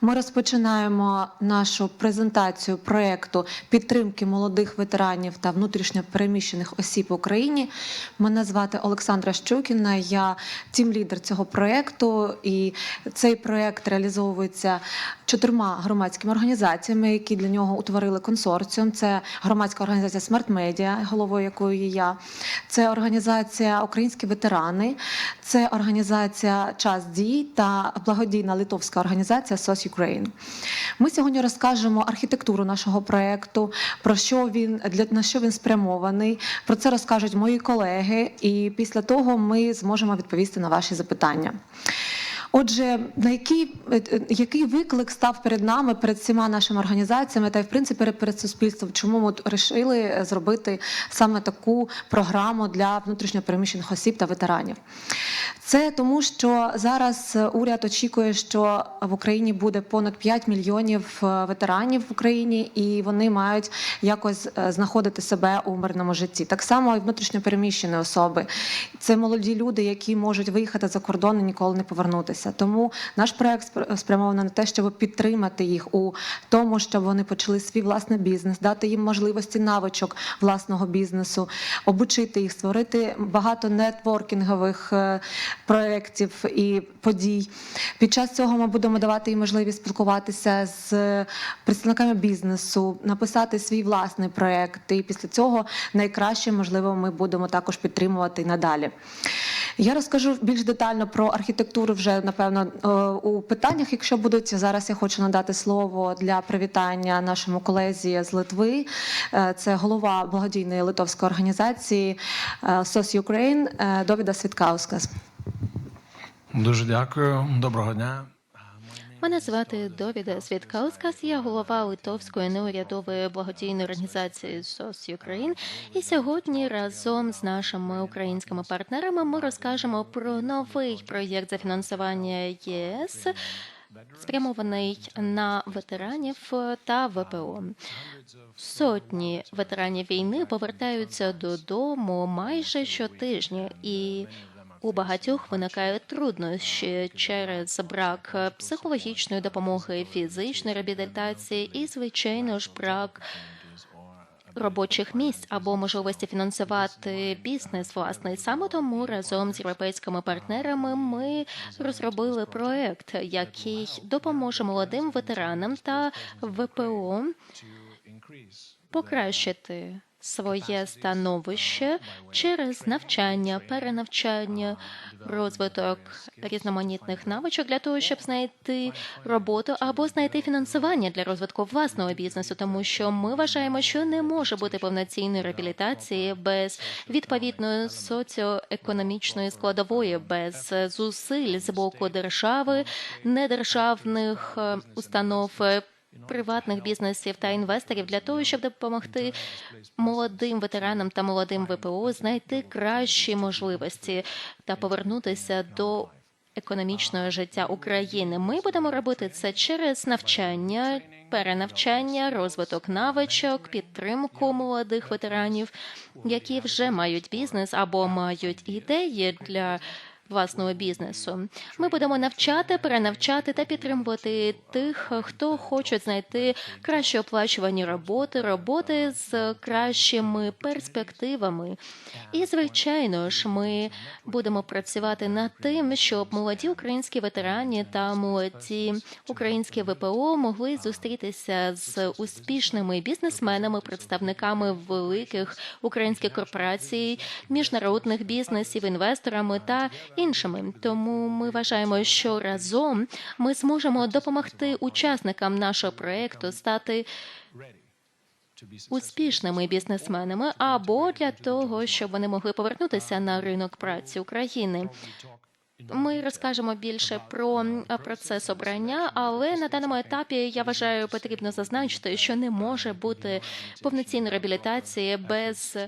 Ми розпочинаємо нашу презентацію проєкту підтримки молодих ветеранів та внутрішньо переміщених осіб в Україні. Мене звати Олександра Щукіна. Я тім-лідер цього проєкту, і цей проєкт реалізовується чотирма громадськими організаціями, які для нього утворили консорціум. Це громадська організація Смарт Медіа, головою якої є я. Це організація Українські ветерани, це організація Час дій та благодійна литовська організація SOS Ukraine. Ми сьогодні розкажемо архітектуру нашого проекту, про що він для на що він спрямований. Про це розкажуть мої колеги, і після того ми зможемо відповісти на ваші запитання. Отже, на який, е, е, який виклик став перед нами, перед всіма нашими організаціями та й в принципі перед суспільством? Чому ми вирішили зробити саме таку програму для внутрішньопереміщених осіб та ветеранів? Це тому, що зараз уряд очікує, що в Україні буде понад 5 мільйонів е, ветеранів в Україні, і вони мають якось знаходити себе у мирному житті. Так само і внутрішньопереміщені особи. Це молоді люди, які можуть виїхати за кордон і ніколи не повернутися. Тому наш проект спр- спрямований на те, щоб підтримати їх у тому, щоб вони почали свій власний бізнес, дати їм можливості навичок власного бізнесу, обучити їх, створити багато нетворкінгових е, проєктів і подій. Під час цього ми будемо давати їм можливість спілкуватися з представниками бізнесу, написати свій власний проєкт. І після цього найкраще, можливо, ми будемо також підтримувати надалі. Я розкажу більш детально про архітектуру вже напевно е, у питаннях. Якщо будуть зараз, я хочу надати слово для привітання нашому колезі з Литви. Е, Це голова благодійної литовської організації SOS Ukraine е, Довіда Світкаускас. Дуже дякую. Доброго дня. Мене звати Довіда Світкаускас, я голова литовської неурядової благодійної організації SOS Ukraine. І сьогодні разом з нашими українськими партнерами ми розкажемо про новий проєкт за фінансування ЄС. Спрямований на ветеранів та ВПО. Сотні ветеранів війни повертаються додому майже щотижня, і у багатьох виникають труднощі через брак психологічної допомоги, фізичної реабілітації і, звичайно ж, брак робочих місць або можливості фінансувати бізнес власний. Саме тому разом з європейськими партнерами ми розробили проект, який допоможе молодим ветеранам та ВПО покращити своє становище через навчання, перенавчання, розвиток різноманітних навичок для того, щоб знайти роботу або знайти фінансування для розвитку власного бізнесу, тому що ми вважаємо, що не може бути повноцінної реабілітації без відповідної соціоекономічної складової, без зусиль з боку держави, недержавних е, установ. Приватних бізнесів та інвесторів для того, щоб допомогти молодим ветеранам та молодим ВПО знайти кращі можливості та повернутися до економічного життя України. Ми будемо робити це через навчання, перенавчання, розвиток навичок, підтримку молодих ветеранів, які вже мають бізнес або мають ідеї для. Власного бізнесу ми будемо навчати, перенавчати та підтримувати тих, хто хоче знайти краще оплачувані роботи, роботи з кращими перспективами. І звичайно ж, ми будемо працювати над тим, щоб молоді українські ветерані та молоді українські ВПО могли зустрітися з успішними бізнесменами, представниками великих українських корпорацій, міжнародних бізнесів, інвесторами та іншими. Тому ми вважаємо, що разом ми зможемо допомогти учасникам нашого проекту стати успішними бізнесменами або для того, щоб вони могли повернутися на ринок праці України. Ми розкажемо більше про процес обрання, але на даному етапі я вважаю, потрібно зазначити, що не може бути повноцінної реабілітації без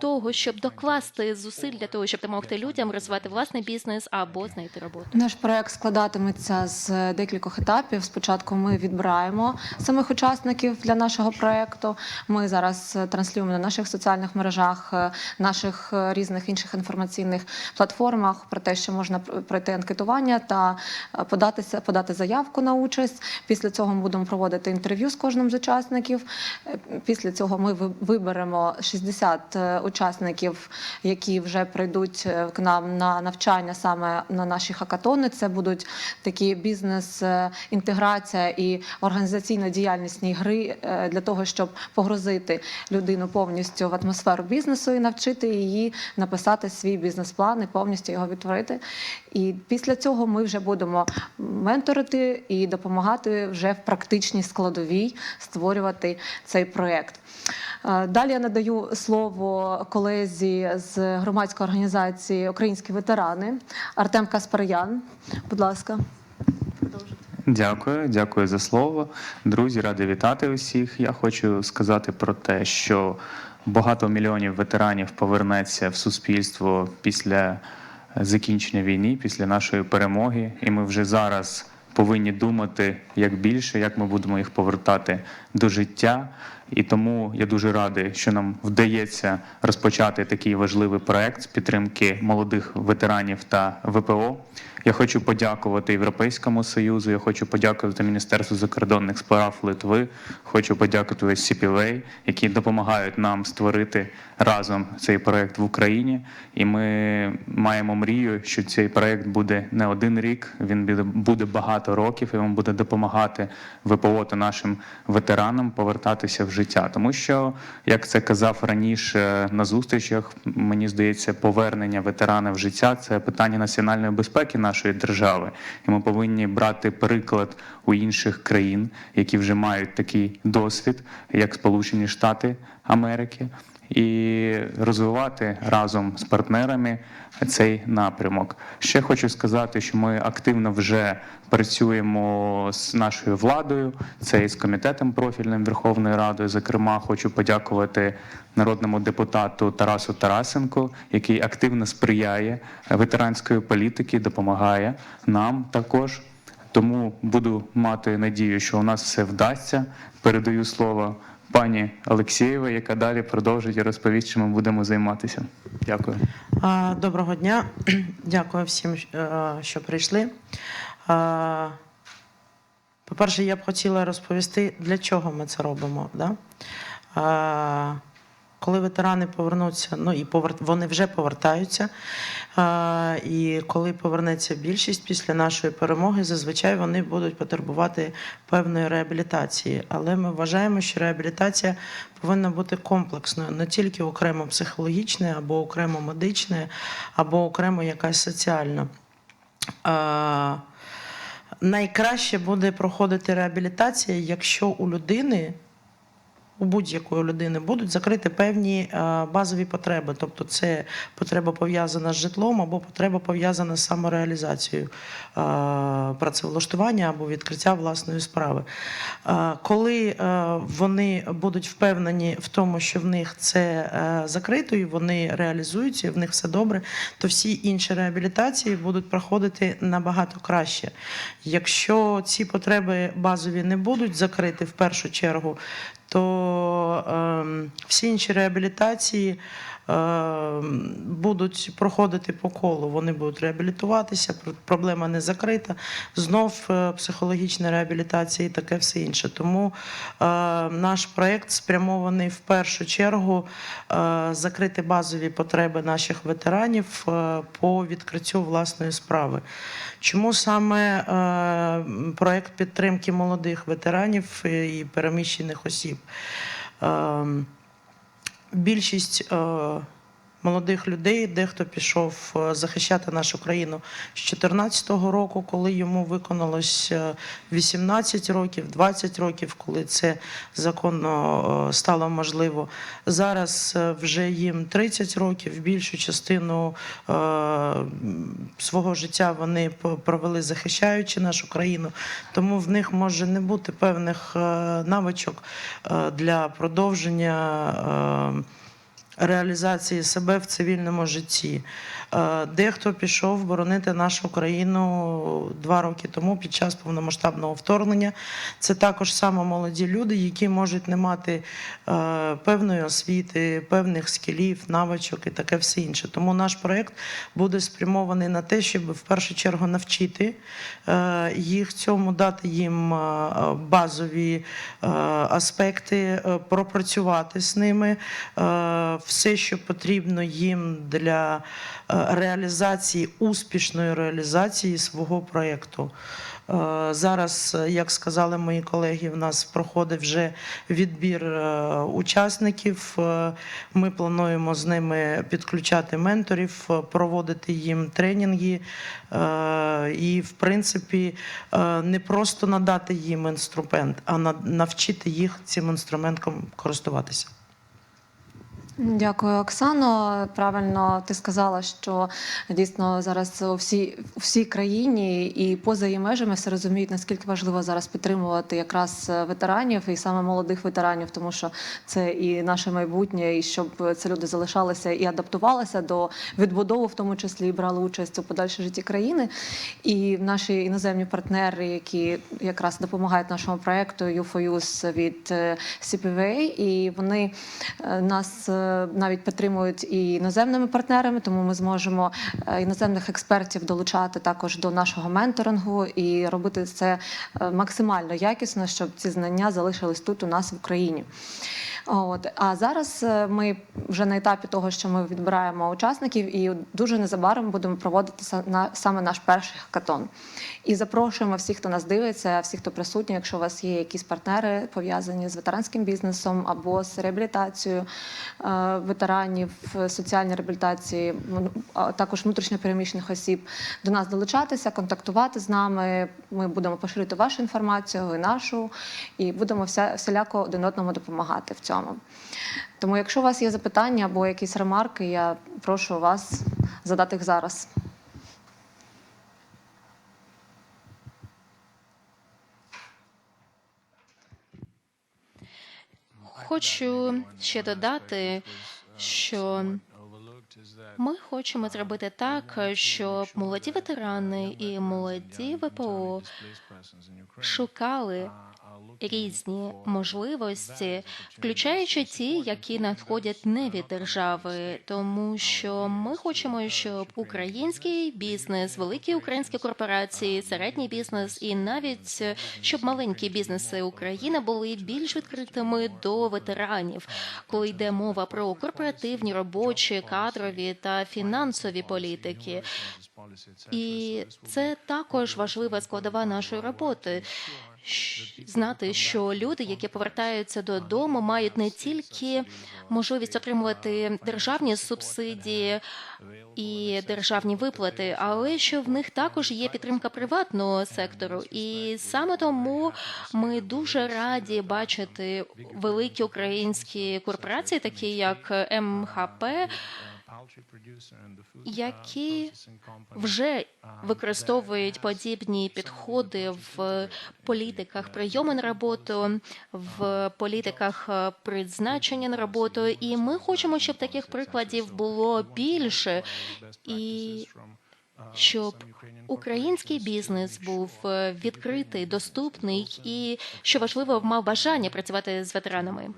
того, щоб докласти зусиль для того, щоб допомогти людям розвивати власний бізнес або знайти роботу? Наш проект складатиметься з декількох етапів. Спочатку ми відбираємо самих учасників для нашого проекту. Ми зараз е, транслюємо на наших соціальних мережах, е, наших е, різних інших інформаційних платформах про те, що можна пр- пройти анкетування та податися, подати заявку на участь. Після цього ми будемо проводити інтерв'ю з кожним з учасників. Після цього ми виберемо 60 е, учасників, які вже прийдуть е, к нам на навчання саме на наші хакатони. Це будуть такі бізнес-інтеграція і організаційно-діяльнісні гри е, для того, щоб погрузити людину повністю в атмосферу бізнесу і навчити її написати свій бізнес-план і повністю його відтворити. І після цього ми вже будемо менторити і допомагати вже в практичній складовій створювати цей проєкт. Е, Далі я надаю слово колезі з громадської організації Українські ветерани Артем Каспарян. Будь ласка. Дякую, дякую за слово. Друзі, радий вітати усіх. Я хочу сказати про те, що багато мільйонів ветеранів повернеться в суспільство після закінчення війни, після нашої перемоги, і ми вже зараз повинні думати як більше, як ми будемо їх повертати до життя. І тому я дуже радий, що нам вдається розпочати такий важливий проект з підтримки молодих ветеранів та ВПО. Я хочу подякувати Європейському Союзу. Я хочу подякувати Міністерству закордонних справ Литви. Хочу подякувати SCPLA, які допомагають нам створити разом цей проект в Україні. І ми маємо мрію, що цей проект буде не один рік, він буде багато років, і він буде допомагати ВПО та нашим ветеранам повертатися в життя. Тому що, як це казав раніше на зустрічах, мені здається, повернення ветерана в життя це питання національної безпеки нашої держави. І ми повинні брати приклад у інших країн, які вже мають такий досвід, як Сполучені Штати Америки, і розвивати разом з партнерами цей напрямок. Ще хочу сказати, що ми активно вже працюємо з нашою владою, це і з комітетом профільним Верховної Ради. Зокрема, хочу подякувати народному депутату Тарасу Тарасенку, який активно сприяє ветеранської політики, допомагає нам також. Тому буду мати надію, що у нас все вдасться. Передаю слово пані Олексєєвій, яка далі продовжить і розповість, чим ми будемо займатися. Дякую. Доброго дня. Дякую всім, е, що прийшли. По-перше, я б хотіла розповісти, для чого ми це робимо. Да? Коли ветерани повернуться, ну і повер... вони вже повертаються. А, І коли повернеться більшість після нашої перемоги, зазвичай вони будуть потребувати певної реабілітації. Але ми вважаємо, що реабілітація повинна бути комплексною, не тільки окремо психологічною, або окремо медичною, або окремо якась соціальна. А, Найкраще буде проходити реабілітація, якщо у людини у будь-якої людини будуть закриті певні е, базові потреби. Тобто це потреба пов'язана з житлом або потреба пов'язана з самореалізацією е, працевлаштування або відкриття власної справи. Е, Коли вони будуть впевнені в тому, що в них це закрито і вони реалізуються, і в них все добре, то всі інші реабілітації будуть проходити набагато краще. Якщо ці потреби базові не будуть закриті в першу чергу, то е, всі інші реабілітації будуть проходити по колу. Вони будуть реабілітуватися, пр- проблема не закрита. Знов е, психологічна реабілітація і таке все інше. Тому е, наш проєкт спрямований в першу чергу е, закрити базові потреби наших ветеранів е, по відкриттю власної справи. Чому саме е, проєкт підтримки молодих ветеранів і переміщених осіб? Більшість е, молодих людей, дехто пішов е, захищати нашу країну з 2014 року, коли йому виконалось е, 18 років, 20 років, коли це законно е, стало можливо. Зараз е, вже їм 30 років, більшу частину е, свого життя вони провели захищаючи нашу країну, тому в них може не бути певних е, навичок е, для продовження. Реалізації себе в цивільному житті. Е, Дехто пішов боронити нашу країну два роки тому під час повномасштабного вторгнення. Це також саме молоді люди, які можуть не мати е, певної освіти, певних скілів, навичок і таке все інше. Тому наш проект буде спрямований на те, щоб в першу чергу навчити е, їх цьому, дати їм базові аспекти, пропрацювати з ними е, все, що потрібно їм для е, реалізації, успішної реалізації свого проєкту. Е, Зараз, е, як сказали мої колеги, в нас проходить вже відбір учасників. Ми плануємо з ними підключати менторів, проводити їм тренінги і, в принципі, не просто надати їм інструмент, а на- навчити їх цим інструментом користуватися. Дякую, Оксано. Правильно ти сказала, що дійсно зараз у всій, всій країні і поза її межами все розуміють, наскільки важливо зараз підтримувати якраз ветеранів і саме молодих ветеранів, тому що це і наше майбутнє, і щоб ці люди залишалися і адаптувалися до відбудови, в тому числі і брали участь у подальшій житті країни. І наші іноземні партнери, які якраз допомагають нашому проекту U4Youth від е, CPVA, і вони е, нас е, навіть підтримують і іноземними партнерами, тому ми зможемо е, іноземних експертів долучати також до нашого менторингу і робити це е, максимально якісно, щоб ці знання залишились тут у нас в Україні. От а зараз е, ми вже на етапі того, що ми відбираємо учасників, і дуже незабаром будемо проводити на саме наш перший хакатон. І запрошуємо всіх, хто нас дивиться, всіх, хто присутній, якщо у вас є якісь партнери пов'язані з ветеранським бізнесом або з реабілітацією е, ветеранів, е, соціальній реабілітації, також внутрішньопереміщених осіб, до нас долучатися, контактувати з нами. Ми будемо поширити вашу інформацію і нашу, і будемо вся, всіляко один одному допомагати в цьому. Тому, якщо у вас є запитання або якісь ремарки, я прошу вас задати їх зараз. Хочу ще додати, що ми хочемо зробити так, щоб молоді ветерани і молоді ВПО шукали різні можливості, включаючи ті, які надходять не від держави, тому що ми хочемо, щоб український бізнес, великі українські корпорації, середній бізнес і навіть щоб маленькі бізнеси України були більш відкритими до ветеранів, коли йде мова про корпоративні, робочі, кадрові та фінансові політики. І це також важлива складова нашої роботи. Знати, що люди, які повертаються додому, мають не тільки можливість отримувати державні субсидії і державні виплати, але що в них також є підтримка приватного сектору. І саме тому ми дуже раді бачити великі українські корпорації, такі як МХП, які вже використовують подібні підходи в політиках прийому на роботу, в політиках призначення на роботу. І ми хочемо, щоб таких прикладів було більше, і щоб український бізнес був е, відкритий, доступний і, що важливо, мав бажання працювати з ветеранами.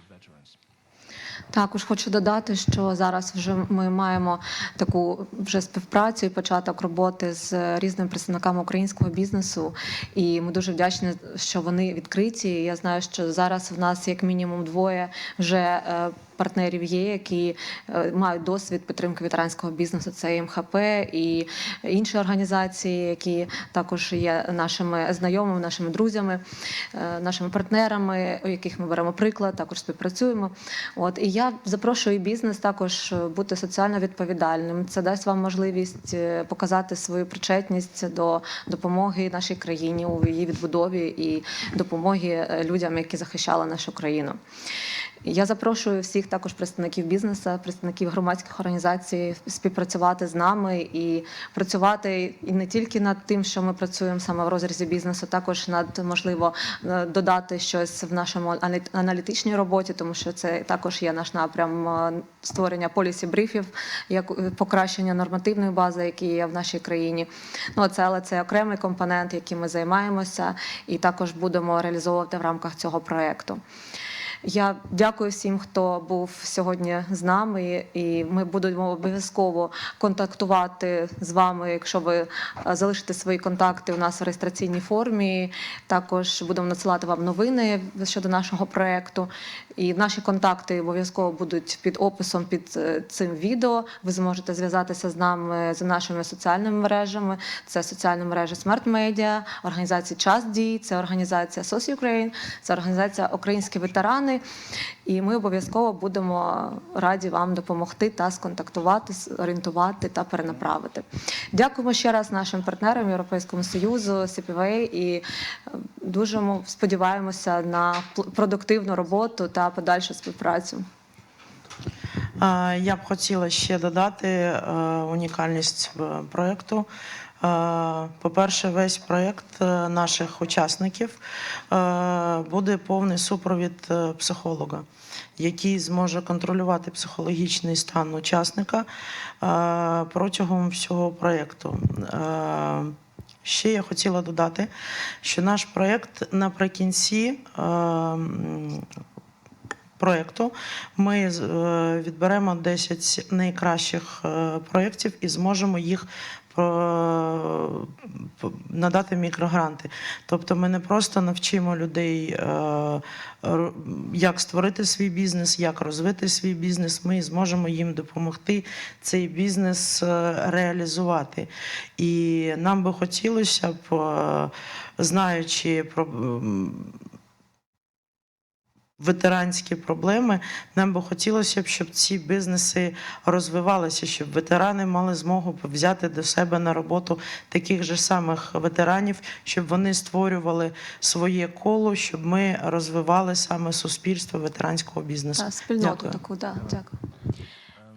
Також хочу додати, що зараз вже ми маємо таку вже співпрацю і початок роботи з різними представниками українського бізнесу. І ми дуже вдячні, що вони відкриті. Я знаю, що зараз в нас як мінімум двоє вже е, партнерів є, які е, мають досвід підтримки ветеранського бізнесу. Це МХП і інші організації, які також є нашими знайомими, нашими друзями, е, нашими партнерами, у яких ми беремо приклад, також співпрацюємо. От і я запрошую бізнес також бути соціально відповідальним. Це дасть вам можливість е, показати свою причетність до допомоги нашій країні у її відбудові і допомоги е, людям, які захищали нашу країну. Я запрошую всіх також представників бізнесу, представників громадських організацій співпрацювати з нами і працювати і не тільки над тим, що ми працюємо саме в розрізі бізнесу, також над можливо е, додати щось в нашому аналітичній роботі, тому що це також є наш напрям е, створення полісі брифів, як е, покращення нормативної бази, які є в нашій країні. Ну це але це окремий компонент, яким ми займаємося, і також будемо реалізовувати в рамках цього проекту. Я дякую всім, хто був сьогодні з нами, і ми будемо обов'язково контактувати з вами, якщо ви е, залишите свої контакти у нас в реєстраційній формі. Також будемо надсилати вам новини щодо нашого проекту. І наші контакти обов'язково будуть під описом під е, цим відео. Ви зможете зв'язатися з нами за нашими соціальними мережами. Це соціальна мережа Смерт Медіа, організація Час дій, це організація SOS Ukraine, це організація Українські ветерани. І ми обов'язково будемо раді вам допомогти та сконтактувати, орієнтувати та перенаправити. Дякуємо ще раз нашим партнерам Європейському Союзу, CPVA, і е, дуже сподіваємося на продуктивну роботу та подальшу співпрацю. Я б хотіла ще додати е, унікальність е, проєкту. Е, По-перше, весь проєкт е, наших учасників е, буде повний супровід психолога, який зможе контролювати психологічний стан учасника протягом всього проєкту. Ще я хотіла додати, що наш проєкт наприкінці проєкту ми е, відберемо 10 найкращих е, проєктів і зможемо їх надати мікрогранти. Тобто ми не просто навчимо людей, е, як створити свій бізнес, як розвити свій бізнес. Ми зможемо їм допомогти цей бізнес е, реалізувати. І нам би хотілося б, е, знаючи про. Ветеранські проблеми. Нам би хотілося б, щоб ці бізнеси розвивалися, щоб ветерани мали змогу взяти до себе на роботу таких же самих ветеранів, щоб вони створювали своє коло, щоб ми розвивали саме суспільство ветеранського бізнесу. Та, спільноту Дякую. таку, да, дякую.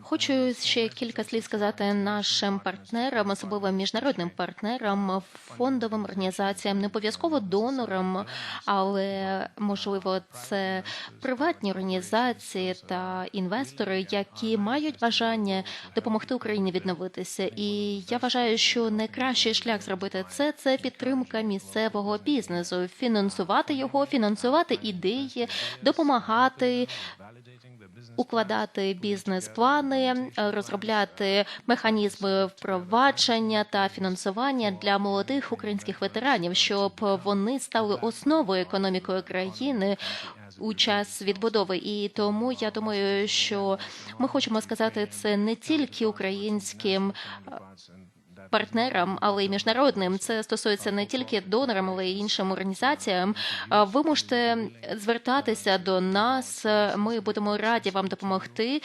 Хочу ще кілька слів сказати нашим партнерам, особливо міжнародним партнерам, фондовим організаціям, не обов'язково донорам, але можливо це приватні організації та інвестори, які мають бажання допомогти Україні відновитися. І я вважаю, що найкращий шлях зробити це це підтримка місцевого бізнесу, фінансувати його, фінансувати ідеї, допомагати укладати бізнес-плани, розробляти механізми впровадження та фінансування для молодих українських ветеранів, щоб вони стали основою економікою країни. У час відбудови, і тому я думаю, що ми хочемо сказати це не тільки українським партнерам, але й міжнародним. Це стосується не тільки донорам, але й іншим організаціям. Ви можете звертатися до нас. Ми будемо раді вам допомогти,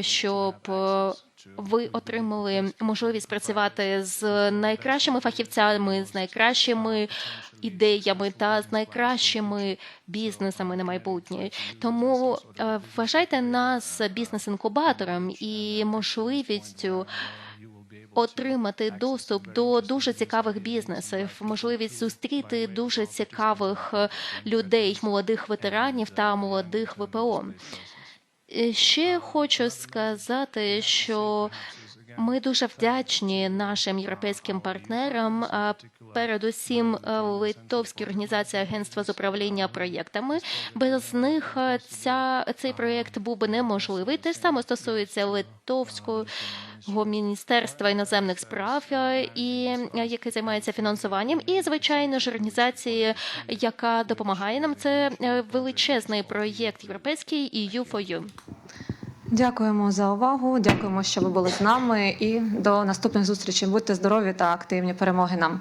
щоб е, ви отримали можливість працювати з найкращими фахівцями, з найкращими ідеями та з найкращими бізнесами на майбутнє. Тому е, вважайте нас бізнес-інкубатором і можливістю отримати доступ до дуже цікавих бізнесів, можливість зустріти дуже цікавих е, людей, молодих ветеранів та молодих ВПО. Е, Ще хочу сказати, що ми дуже вдячні нашим європейським партнерам, передусім Литовській організації Агентства з управління проєктами. Без них ця цей проєкт був би неможливий. Те ж саме стосується Литовського міністерства іноземних справ, і яке займається фінансуванням, і звичайно ж організації, яка допомагає нам. Це е, величезний проєкт європейський EU4U. Дякуємо за увагу. Дякуємо, що ви були з нами. І до наступних зустрічей. Будьте здорові та активні. Перемоги нам.